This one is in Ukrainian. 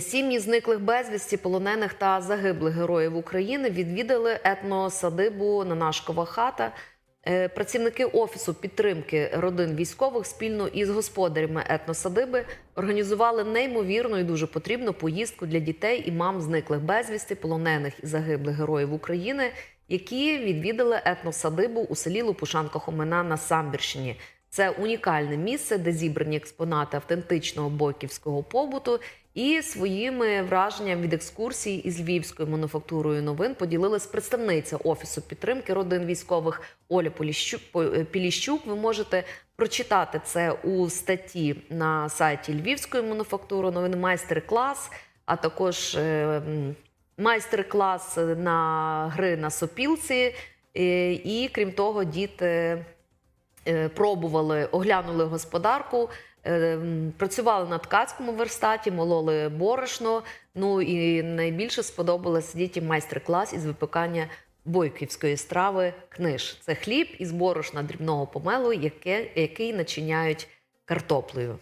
Сім'ї зниклих безвісті, полонених та загиблих героїв України відвідали етносадибу Нанашкова хата. Е, Працівники офісу підтримки родин військових спільно із господарями етносадиби організували неймовірну і дуже потрібну поїздку для дітей і мам зниклих безвісті, полонених і загиблих героїв України, які відвідали етносадибу у селі Лопушанка Хомина на Самбірщині. Це унікальне місце, де зібрані експонати автентичного бойківського побуту. І своїми враженнями від екскурсії із львівською мануфактурою новин поділилась представниця офісу підтримки родин військових Оля Поліщук. Е. Ви можете прочитати це у статті на сайті Львівської мануфактури новин майстер-клас, а також е, майстер-клас на гри на сопілці. Е, І крім того, діти пробували, оглянули господарку, е, працювали на ткацькому верстаті, мололи борошно. Ну і найбільше сподобалось дітям майстер-клас із випікання бойківської страви книж. Це хліб із борошна дрібного помелу, який начиняють картоплею.